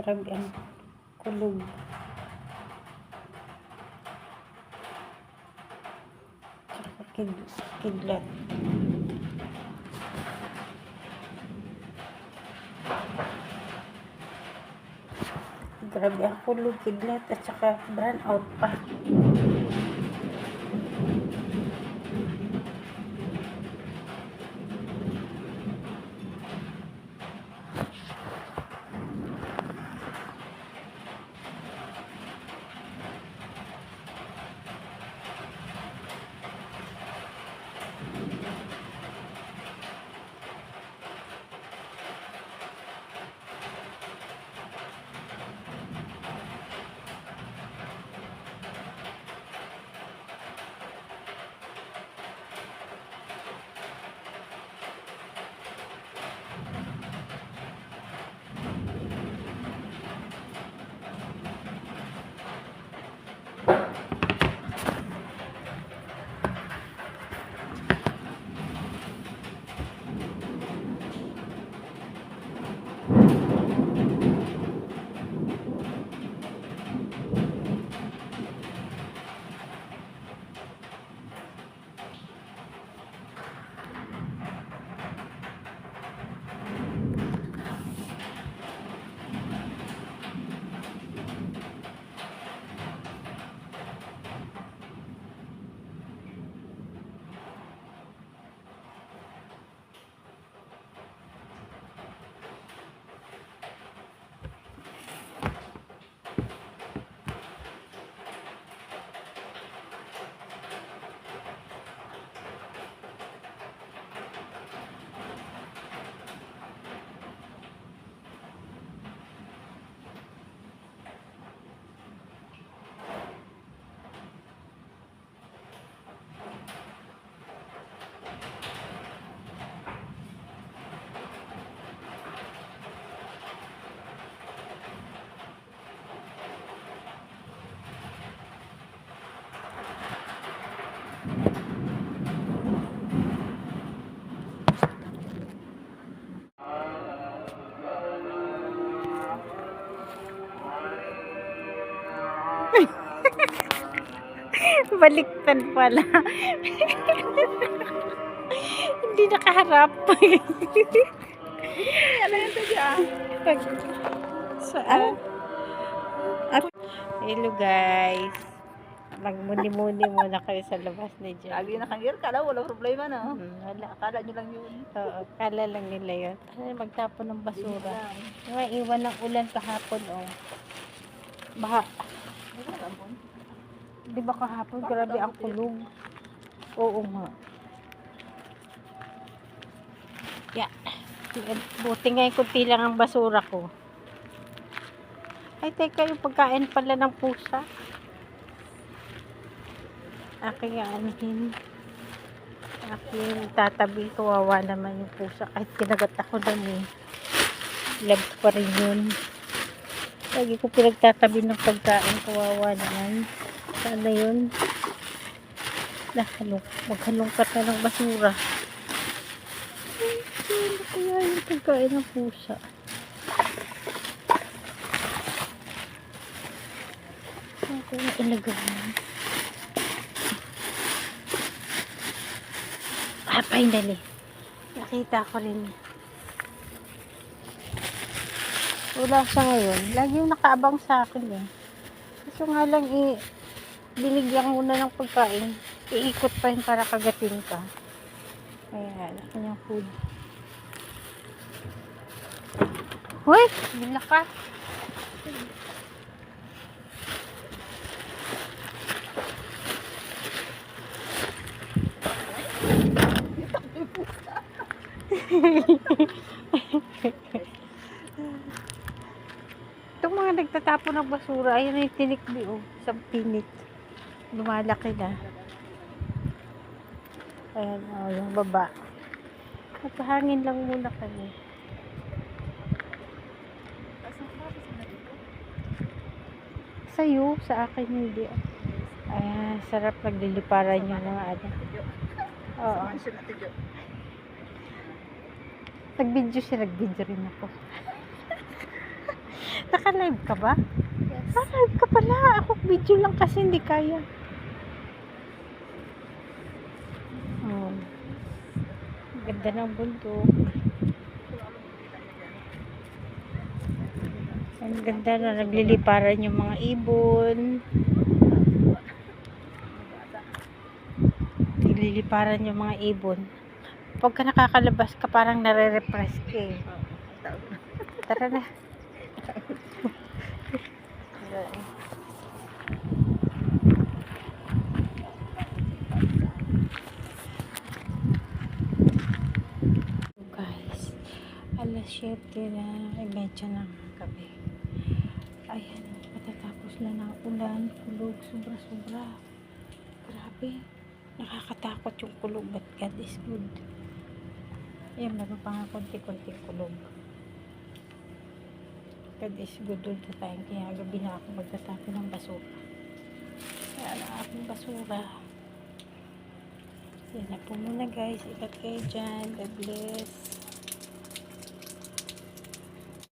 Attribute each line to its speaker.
Speaker 1: Tsaka kid, kidlat. Grabe ang kulog, kidlat, at saka brown out pa. Baliktad pala. Hindi nakaharap.
Speaker 2: Ano yun to dyan?
Speaker 1: Saan? Ah. Hello guys. Magmuni-muni muna kayo sa labas ni John.
Speaker 2: Lagi na kang kala walang problema no?
Speaker 1: Hmm, wala.
Speaker 2: Akala nyo lang yun.
Speaker 1: Oo, kala lang nila yun. Ay, magtapon ng basura. Iwan ng ulan kahapon, oh. Baha.
Speaker 2: Lang.
Speaker 1: Di ba kahapon, grabe ang kulog. Oo nga. Yeah. Buti nga yung kunti lang ang basura ko. Ay, teka, yung pagkain pala ng pusa. Aking aanihin. Aking tatabi. Kawawa naman yung pusa. Kahit kinagat ako doon eh. Love pa rin yun. Lagi ko pinagtatabi ng pagkain. Kawawa naman. Sana yun. Nahalong, maghalongkat na ng basura. Ano kaya yung pagkain ng pusa? Saan ko na ilagay yan? Ah, finally. Nakita ko rin. Wala siya ngayon. Lagi yung nakaabang sa akin eh. Kaso nga lang eh, binigyan mo na ng pagkain. Iikot pa yun para kagatin ka. Kaya, laki niyang food. Hoy! Bila ka! Itong mga nagtatapon ng basura, ayun na yung tinikbi oh, sa pinit. Lumalaki na. Ayan, oh, yung baba. Magpahangin lang muna kami. Sa'yo, sa akin hindi. Ayan, sarap nagliliparan yung mga ano. Oo. Nag-video siya, nag-video rin ako. Naka-live ka ba?
Speaker 2: Yes.
Speaker 1: Ah, live ka pala. Ako video lang kasi hindi kaya. Oh. Ganda ng bundok. Ang ganda na nagliliparan yung mga ibon. Nagliliparan yung mga ibon. Pagka nakakalabas ka, parang nare-repress ka eh. Tara na. Alas 7 na medyo ng gabi. Ayan matatapos na ng ulan kulog sobra sobra grabe nakakatakot yung kulog but God is good. Ayan meron pa nga konti-konti kulog God is good all the time kaya gabi na ako magtatapon ng basura kaya na aking basura yan na po muna guys. Ikat kayo dyan. God bless.